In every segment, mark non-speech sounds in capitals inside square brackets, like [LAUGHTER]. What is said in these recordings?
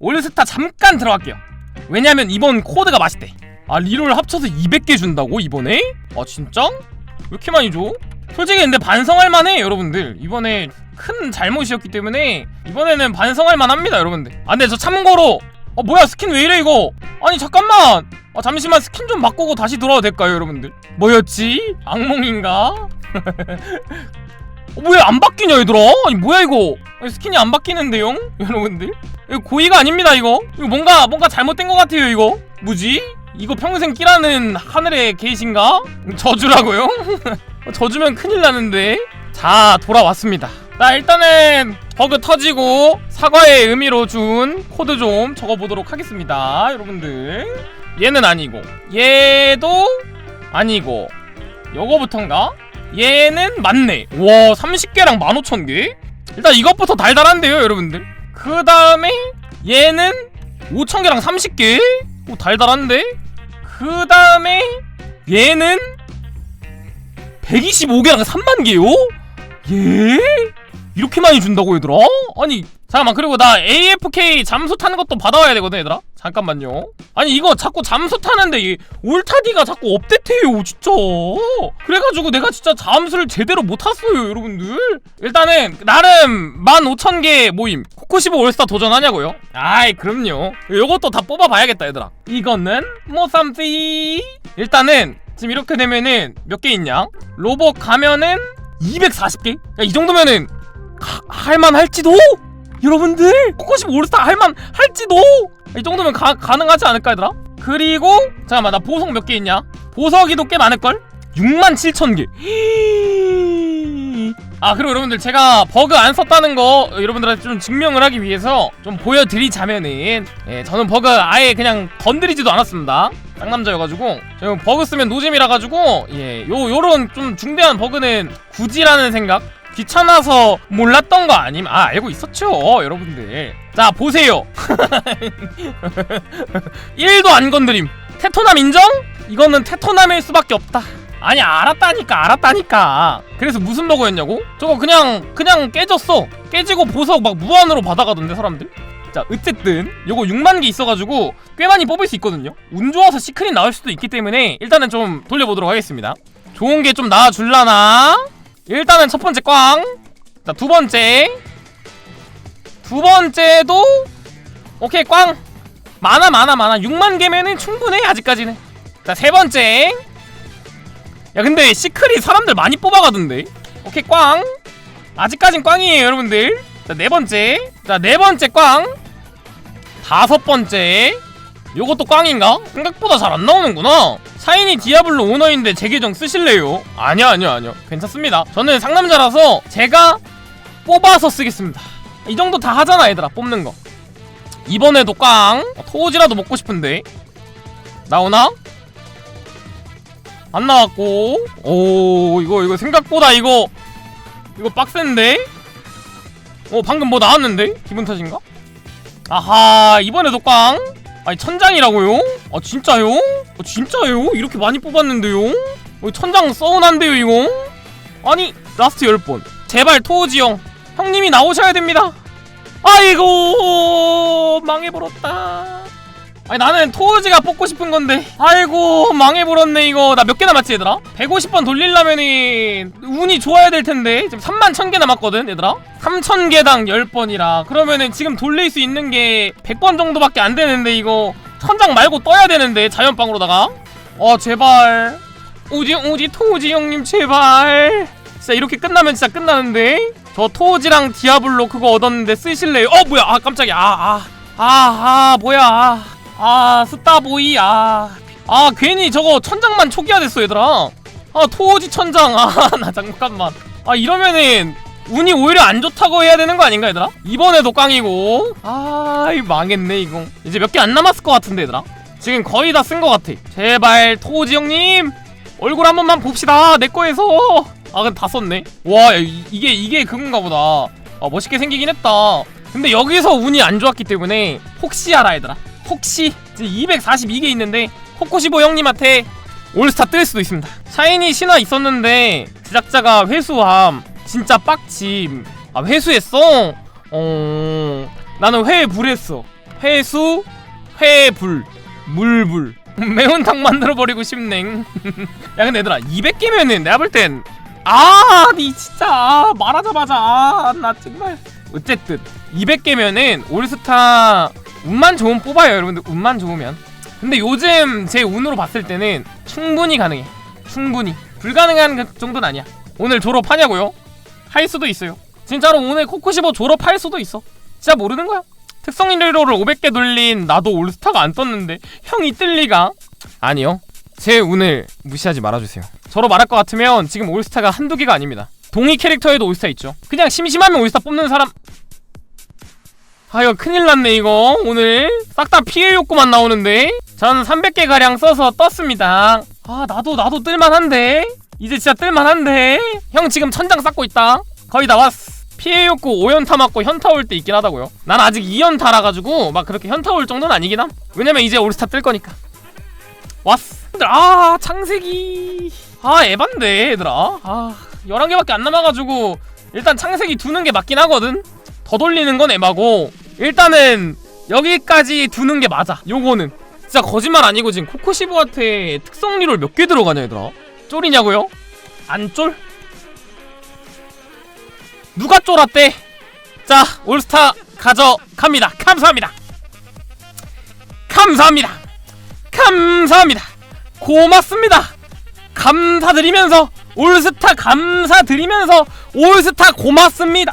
올스타 잠깐 들어갈게요 왜냐면 이번 코드가 맛있대 아 리롤 합쳐서 200개 준다고 이번에? 아 진짜? 왜 이렇게 많이 줘? 솔직히 근데 반성할 만해 여러분들 이번에 큰 잘못이었기 때문에 이번에는 반성할 만합니다 여러분들 아 근데 저 참고로 어 뭐야 스킨 왜 이래 이거 아니 잠깐만 아 잠시만 스킨 좀 바꾸고 다시 돌아도 될까요 여러분들 뭐였지? 악몽인가? [LAUGHS] 어, 왜안 바뀌냐 얘들아 아니 뭐야 이거 스킨이 안 바뀌는데요 [LAUGHS] 여러분들 이거 고의가 아닙니다 이거 이거 뭔가 뭔가 잘못된 것 같아요 이거 뭐지? 이거 평생 끼라는 하늘의 계신가? 저주라고요? 저주면 [LAUGHS] 큰일 나는데 자 돌아왔습니다 자 일단은 버그 터지고 사과의 의미로 준 코드 좀 적어보도록 하겠습니다 여러분들 얘는 아니고 얘도 아니고 요거부터인가? 얘는 맞네 와 30개랑 15,000개? 일단 이것부터 달달한데요 여러분들 그 다음에 얘는 5,000개랑 30개? 오 달달한데? 그 다음에 얘는 125개랑 3만개요? 예? 이렇게 많이 준다고 얘들아? 아니 잠깐만. 그리고 나 AFK 잠수 타는 것도 받아와야 되거든 얘들아. 잠깐만요. 아니 이거 자꾸 잠수 타는데 이 울타디가 자꾸 업데이트해요 진짜. 그래가지고 내가 진짜 잠수를 제대로 못 탔어요 여러분들. 일단은 나름 15,000개 모임 코코시보 올스타 도전하냐고요? 아이 그럼요. 요것도 다 뽑아봐야겠다 얘들아. 이거는 모삼씨 일단은 지금 이렇게 되면은 몇 개 있냐? 로봇 가면은 240개? 야, 이 정도면은 가- 할만 할지도? 여러분들 코코십 올스타 할만 할지도? 이 정도면 가, 가능하지 않을까 얘들아? 그리고 잠깐만 나 보석 몇 개 있냐? 보석이도 꽤 많을걸? 6만 7천 개. 아 그리고 여러분들 제가 버그 안 썼다는 거 여러분들한테 좀 증명을 하기 위해서 좀 보여드리자면은 예, 저는 버그 아예 그냥 건드리지도 않았습니다 쌍남자여가지고 제가 버그 쓰면 노잼이라 가지고 예, 요 요런 좀 중대한 버그는 굳이라는 생각 귀찮아서 몰랐던 거 아님? 아 알고 있었죠 여러분들. 자 보세요. [LAUGHS] 1도 안 건드림. 테토남 인정? 이거는 테토남일 수밖에 없다. 아니 알았다니까 알았다니까. 그래서 무슨 버그였냐고? 저거 그냥 그냥 깨졌어. 깨지고 보석 막 무한으로 받아가던데 사람들. 자 어쨌든 요거 6만 개 있어가지고 꽤 많이 뽑을 수 있거든요. 운 좋아서 시크릿 나올 수도 있기 때문에 일단은 좀 돌려보도록 하겠습니다. 좋은 게 좀 나와줄라나? 일단은 첫 번째 꽝. 자, 두 번째. 두 번째도 오케이 꽝. 많아 많아 많아. 6만 개면은 충분해 아직까지는. 자, 세 번째. 야, 근데 시크릿 사람들 많이 뽑아가던데. 오케이 꽝. 아직까진 꽝이에요, 여러분들. 자, 네 번째. 자, 네 번째 꽝. 다섯 번째. 요것도 꽝인가? 생각보다 잘 안 나오는구나. 샤이니 디아블로 오너인데 제 계정 쓰실래요? 아니야 아니야 아니야 괜찮습니다 저는 상남자라서 제가 뽑아서 쓰겠습니다 이 정도 다 하잖아 얘들아 뽑는 거 이번에도 꽝 어, 토우지라도 먹고 싶은데 나오나? 안 나왔고 오 이거 이거 생각보다 이거 이거 빡센데? 어 방금 뭐 나왔는데? 기분 탓인가? 아하 이번에도 꽝 아니 천장이라고요? 아 진짜요? 아 진짜요? 이렇게 많이 뽑았는데요? 어, 천장 서운한데요 이거? 아니 라스트 10번 제발 토우지 형 형님이 나오셔야 됩니다 아이고 망해버렸다 아니 나는 토우지가 뽑고 싶은 건데. 아이고 망해버렸네 이거. 나 몇 개 남았지 얘들아? 150번 돌리려면은 운이 좋아야 될 텐데. 지금 3만 1000개 남았거든 얘들아? 3000개당 10번이라. 그러면은 지금 돌릴 수 있는 게 100번 정도밖에 안 되는데 이거. 천장 말고 떠야 되는데 자연빵으로다가. 어 제발. 우지 우지 토우지 형님 제발. 진짜 이렇게 끝나면 진짜 끝나는데. 저 토우지랑 디아블로 그거 얻었는데 쓰실래요? 어 뭐야. 아 깜짝이야. 아아아. 아, 아, 뭐야. 아, 아 스타보이. 아, 아 괜히 저거 천장만 초기화됐어 얘들아. 아 토우지 천장. 아 [LAUGHS] 나 잠깐만. 아 이러면은 운이 오히려 안 좋다고 해야 되는 거 아닌가 얘들아? 이번에도 꽝이고. 아이 망했네 이거. 이제 몇 개 안 남았을 것 같은데 얘들아. 지금 거의 다 쓴 것 같아. 제발 토우지 형님. 얼굴 한 번만 봅시다 내 거에서. 아 근데 다 썼네. 와 야, 이, 이게 이게 그건가 보다. 아 멋있게 생기긴 했다. 근데 여기서 운이 안 좋았기 때문에 혹시 알아 얘들아 혹시 지금 242개 있는데 코코시보 형님한테 올스타 뜰 수도 있습니다. 샤이니 신화 있었는데 제작자가 회수함. 진짜 빡침. 아 회수했어? 어 나는 회에 불했어. 회수 회불 물불. [LAUGHS] 매운탕 만들어버리고 싶넹 [LAUGHS] 야 근데 얘들아 200개면은 내가 볼땐 아 니 진짜 아, 말하자마자 아, 나 정말. 어쨌든 200개면은 올스타 운만 좋으면 뽑아요 여러분들. 운만 좋으면. 근데 요즘 제 운으로 봤을 때는 충분히 가능해. 충분히. 불가능한 그 정도는 아니야. 오늘 졸업하냐고요? 할 수도 있어요. 진짜로 오늘 코코시보 졸업할 수도 있어. 진짜 모르는 거야. 특성 1위로를 500개 돌린 나도 올스타가 안 떴는데 형이 뜰 리가? 아니요. 제 운을 무시하지 말아주세요. 저로 말할 것 같으면 지금 올스타가 한두 개가 아닙니다. 동의 캐릭터에도 올스타 있죠. 그냥 심심하면 올스타 뽑는 사람 아 이거 큰일 났네 이거. 오늘 싹 다 피해 욕구만 나오는데. 저는 300개 가량 써서 떴습니다. 아 나도 나도 뜰만한데. 이제 진짜 뜰만한데. 형 지금 천장 쌓고 있다. 거의 다 왔어 피해 욕구 5연타 맞고 현타 올 때 있긴 하다고요. 난 아직 2연타라 가지고 막 그렇게 현타 올 정도는 아니긴 함. 왜냐면 이제 올스타 뜰 거니까. 왔어 아. 창세기. 아 에반데 얘들아. 아 11개밖에 안 남아가지고 일단 창세기 두는 게 맞긴 하거든. 더 돌리는 건 에바고 일단은 여기까지 두는 게 맞아. 요거는. 진짜 거짓말 아니고 지금 코코시브한테 특성리롤 몇 개 들어가냐 얘들아? 쫄이냐고요? 안 쫄? 누가 쫄았대? 자 올스타 가져갑니다. 감사합니다. 감사합니다. 감사합니다. 고맙습니다. 감사드리면서 올스타 감사드리면서 올스타 고맙습니다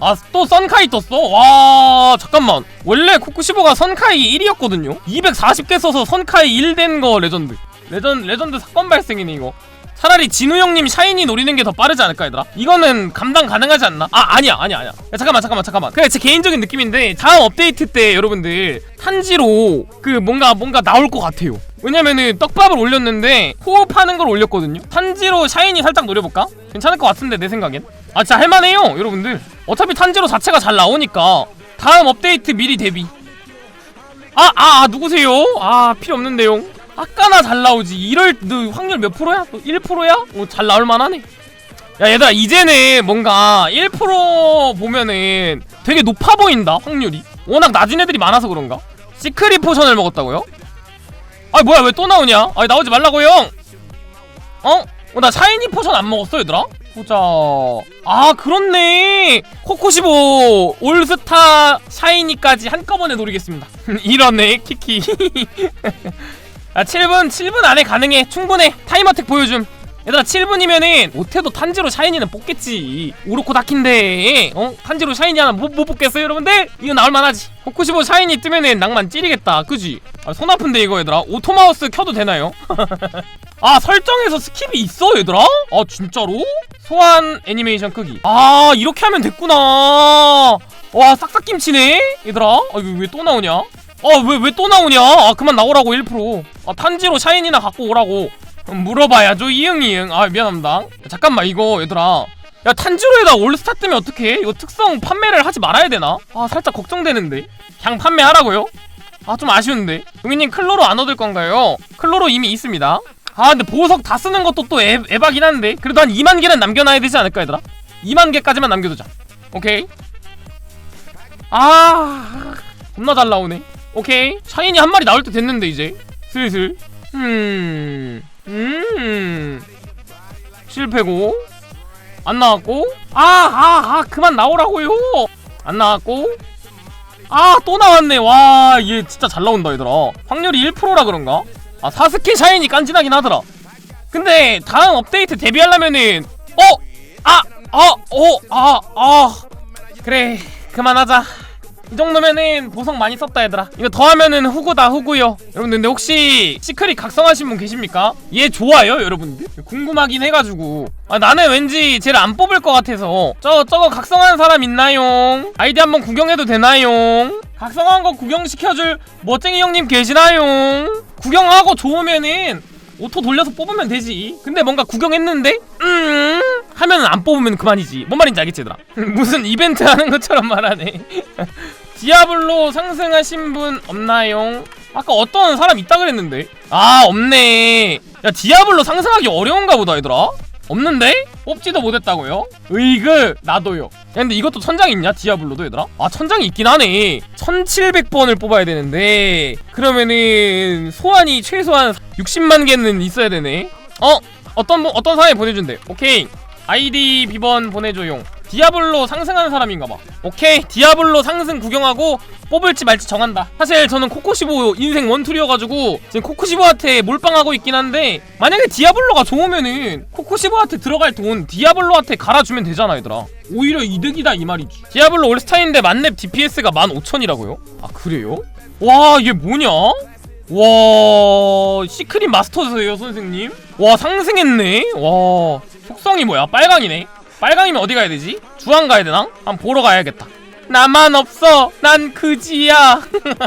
아 또 선카이 떴어? 와 잠깐만. 원래 코쿠시보가 선카이 1이었거든요? 240개 써서 선카이 1 된 거 레전드. 레전, 레전드 사건 발생이네 이거. 차라리 진우 형님 샤이니 노리는 게 더 빠르지 않을까 얘들아? 이거는 감당 가능하지 않나? 아 아니야 아니야 아니야. 야, 잠깐만 잠깐만 잠깐만. 그냥 제 개인적인 느낌인데 다음 업데이트 때 여러분들 탄지로 그 뭔가 뭔가 나올 것 같아요. 왜냐면은 떡밥을 올렸는데 호흡하는 걸 올렸거든요? 탄지로 샤이니 살짝 노려볼까? 괜찮을 것 같은데 내 생각엔 아 진짜 할만해요 여러분들 어차피 탄지로 자체가 잘 나오니까 다음 업데이트 미리 대비 아, 아, 아 누구세요? 아 필요 없는데요 아까나 잘 나오지 이럴 너 확률 몇 프로야? 너 1%야? 어, 잘 나올 만하네 야 얘들아 이제는 뭔가 1% 보면은 되게 높아 보인다 확률이 워낙 낮은 애들이 많아서 그런가? 시크릿 포션을 먹었다고요? 아 뭐야 왜 또 나오냐? 아 나오지 말라고 형! 어? 어, 나 샤이니 포션 안 먹었어 얘들아? 보자 아 그렇네. 코코시보 올스타 샤이니까지 한꺼번에 노리겠습니다. [LAUGHS] 이러네 키키. 아 7분 7분 안에 가능해. 충분해. 타이머택 보여줌 얘들아 7분이면은 못해도 탄지로 샤이니는 뽑겠지 오르코 다킨데 어? 탄지로 샤이니 하나 못, 못 뽑겠어요 여러분들? 이거 나올만하지 호쿠시보 샤이니 뜨면은 낭만 찌리겠다 그지? 아, 손 아픈데 이거 얘들아 오토마우스 켜도 되나요? [LAUGHS] 아 설정에서 스킵이 있어 얘들아? 아 진짜로? 소환 애니메이션 크기 아 이렇게 하면 됐구나 와 싹싹김치네 얘들아 아 이거 왜 또 나오냐 아 왜 왜 또 나오냐 아 그만 나오라고 1%아 탄지로 샤이니나 갖고 오라고 음, 물어봐야죠. 이응 이응. 아 미안합니다. 야, 잠깐만 이거 얘들아. 야 탄지로에다 올스타 뜨면 어떡해? 이거 특성 판매를 하지 말아야 되나? 아 살짝 걱정되는데. 그냥 판매하라고요? 아 좀 아쉬운데. 용희님 클로로 안 얻을 건가요? 클로로 이미 있습니다. 아 근데 보석 다 쓰는 것도 또 에, 에바긴 한데. 그래도 한 2만 개는 남겨놔야 되지 않을까 얘들아? 2만 개까지만 남겨두자. 오케이? 아 겁나 잘 나오네. 오케이? 샤이니 한 마리 나올 때 됐는데 이제. 슬슬. 음... 음... 실패고 안 나왔고 아아아 아, 아, 그만 나오라고요 안 나왔고 아 또 나왔네 와 얘 진짜 잘 나온다 얘들아 확률이 1%라 그런가 아 사스케 샤이니 깐진하긴 하더라 근데 다음 업데이트 데뷔하려면은 어? 아! 어? 어? 아! 아! 그래 그만하자 이 정도면은 보석 많이 썼다 얘들아 이거 더하면은 후구다 후구요 여러분들 근데 혹시 시크릿 각성하신 분 계십니까? 얘 좋아요 여러분들? 궁금하긴 해가지고 아 나는 왠지 쟤를 안 뽑을 것 같아서 저 저거 각성한 사람 있나요? 아이디 한번 구경해도 되나요? 각성한 거 구경시켜줄 멋쟁이 형님 계시나요? 구경하고 좋으면은 오토 돌려서 뽑으면 되지 근데 뭔가 구경했는데 음 하면은 안 뽑으면 그만이지. 뭔 말인지 알겠지 얘들아? [LAUGHS] 무슨 이벤트 하는 것처럼 말하네. [LAUGHS] 디아블로 상승하신 분 없나요? 아까 어떤 사람 있다 그랬는데. 아 없네. 야 디아블로 상승하기 어려운가 보다 얘들아. 없는데? 뽑지도 못했다고요? 으이그 나도요. 야 근데 이것도 천장 있냐 디아블로도 얘들아? 아 천장이 있긴 하네. 1700번을 뽑아야 되는데. 그러면은 소환이 최소한 60만 개는 있어야 되네. 어? 어떤 분- 어떤 사람이 보내준대? 오케이 아이디 비번 보내줘용 디아블로 상승하는 사람인가봐 오케이 디아블로 상승 구경하고 뽑을지 말지 정한다 사실 저는 코코시보 인생 원툴이어가지고 지금 코코시보한테 몰빵하고 있긴 한데 만약에 디아블로가 좋으면은 코코시보한테 들어갈 돈 디아블로한테 갈아주면 되잖아 얘들아 오히려 이득이다 이 말이지 디아블로 올스타인데 만렙 DPS가 15,000이라고요? 아 그래요? 와 이게 뭐냐? 와 시크릿 마스터즈예요 선생님? 와 상승했네 와 속성이 뭐야? 빨강이네. 빨강이면 어디 가야 되지? 주황 가야 되나? 한번 보러 가야겠다. 나만 없어. 난 그지야.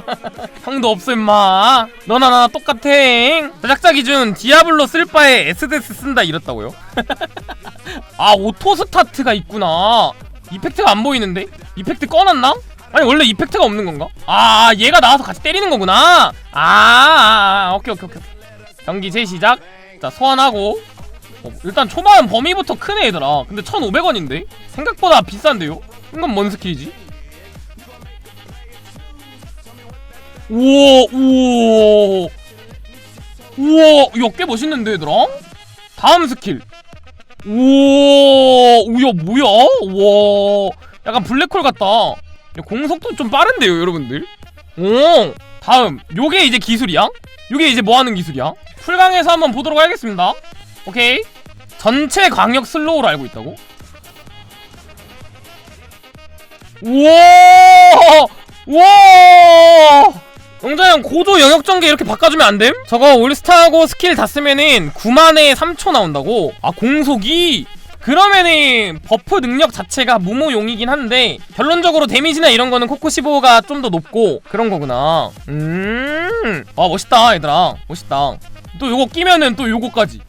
[LAUGHS] 형도 없어 임마. 너나 나나 똑같아. 제작자 기준 디아블로 쓸 바에 S데스 쓴다 이랬다고요? [LAUGHS] 아 오토 스타트가 있구나. 이펙트가 안 보이는데? 이펙트 꺼놨나? 아니 원래 이펙트가 없는 건가? 아 얘가 나와서 같이 때리는 거구나. 아, 아, 아 오케이 오케이 오케이. 경기 재시작. 자 소환하고 어, 일단 초반 범위부터 크네 얘들아 근데 1500원인데? 생각보다 비싼데요? 이건 뭔 스킬이지? 우와 우와 우와 이거 꽤 멋있는데 얘들아? 다음 스킬 우와 우야 뭐야 우와 약간 블랙홀 같다 야, 공속도 좀 빠른데요 여러분들 오 다음 요게 이제 기술이야? 요게 이제 뭐하는 기술이야? 풀강에서 한번 보도록 하겠습니다 오케이 전체 광역 슬로우로 알고 있다고? 우와 우와 영자형 고도 영역 전개 이렇게 바꿔주면 안 됨? 저거 올스타하고 스킬 다 쓰면은 9만에 3초 나온다고? 아 공속이? 그러면은 버프 능력 자체가 무모용이긴 한데 결론적으로 데미지나 이런 거는 코코15가 좀 더 높고 그런 거구나 음아 멋있다 얘들아 멋있다 또 요거 끼면은 또 요거까지